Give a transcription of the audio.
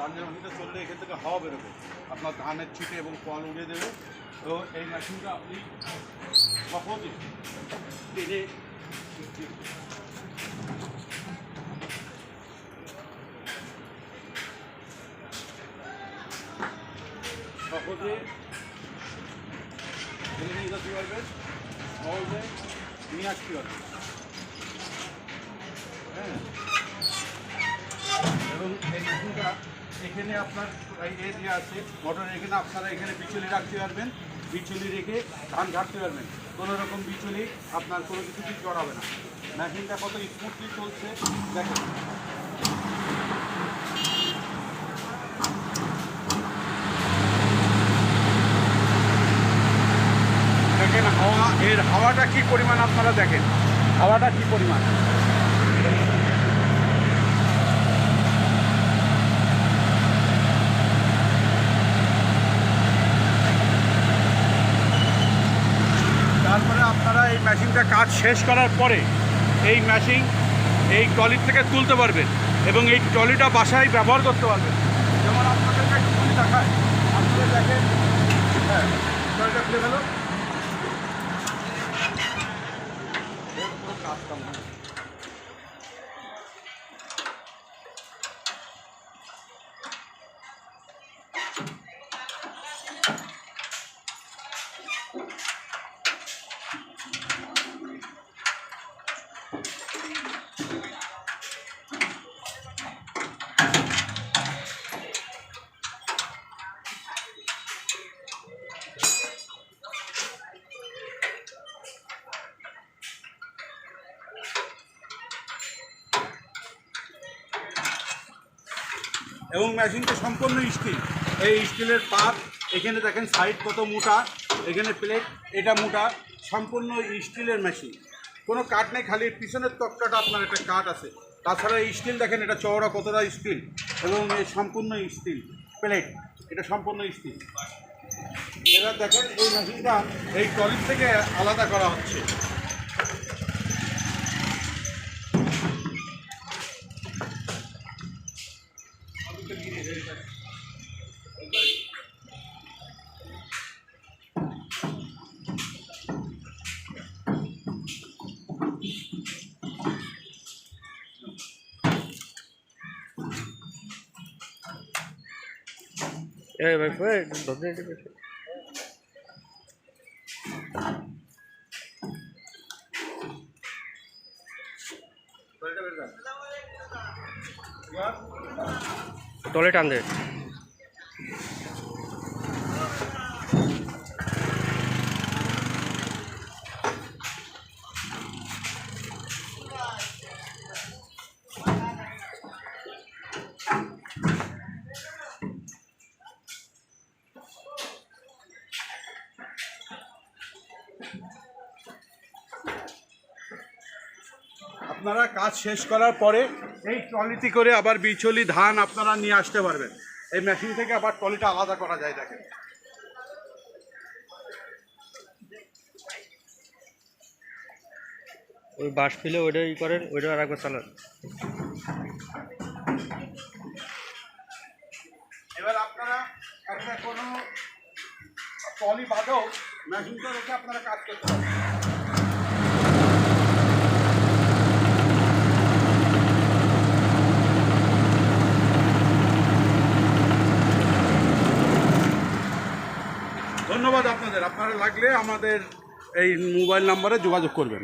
ধান যে মেশিনটা চললে এখান থেকে হাওয়া বেরোবে। আপনার ধানের ছিটে এবং কল উড়ে দেবে। তো এই মেশিনটা আপনি সহজে টেনে সহজে টেনে নিয়ে যেতে পারবেন। সহজে নিয়ে আসতে পারবেন। হ্যাঁ। এবং এই মেশিনটা এখানে আপনার এই এ দিয়ে আছে মোটর এখানে আপনারা এখানে বিচুলি রাখতে পারবেন, বিচুলি রেখে ধান ঘাটতে পারবেন। কোনো রকম বিচুলি আপনার কোনো কিছু কিছু জড়াবে না। মেশিনটা কত স্মুথলি চলছে, দেখেন। দেখেন হাওয়া, এর হাওয়াটা কি পরিমাণ আপনারা দেখেন? হাওয়াটা কি পরিমাণ? মেশিনটা কাজ শেষ করার পরে এই মেশিন এই ট্রলির থেকে তুলতে পারবেন এবং এই ট্রলিটা বাসায় ব্যবহার করতে পারবেন। যেমন আপনাদের কাছে দেখায় আপনাদের দেখেন হ্যাঁ ট্রলিটা খুলে গেল কাজ কাম হয়। এবং মেশিনটা সম্পূর্ণ স্টিল। এই স্টিলের পাত, এখানে দেখেন সাইড কত মোটা, এখানে প্লেট, এটা মোটা, সম্পূর্ণ স্টিলের মেশিন। কোনো কাঠ নেই, খালি পিছনের তক্তাটা আপনার একটা কাঠ আছে। তাছাড়া এই স্টিল দেখেন, এটা চওড়া কতটা স্টিল, এবং এই সম্পূর্ণ স্টিল, প্লেট, এটা সম্পূর্ণ স্টিল। এবার দেখেন, এই মেশিনটা এই টলির থেকে আলাদা করা হচ্ছে। Eh, ভাই ভাই ধরে দিতে তলে টান দে আপনারা কাজ শেষ করার পরে এই ট্রলিতে করে আবার বিচলি ধান আপনারা নিয়ে আসতে পারবেন। এই মেশিন থেকে আবার ট্রলিটা আলাদা করা যায় দেখেন। ওই বাস ফেলে ওইটা ই করেন ওইটা আর একবার চালান। এবার আপনারা একটা কোনো ট্রলি বাদেও মেশিনটা রেখে আপনারা কাজ করতে পারবেন। ধন্যবাদ আপনাদের। আপনারা লাগলে আমাদের এই মোবাইল নাম্বারে যোগাযোগ করবেন।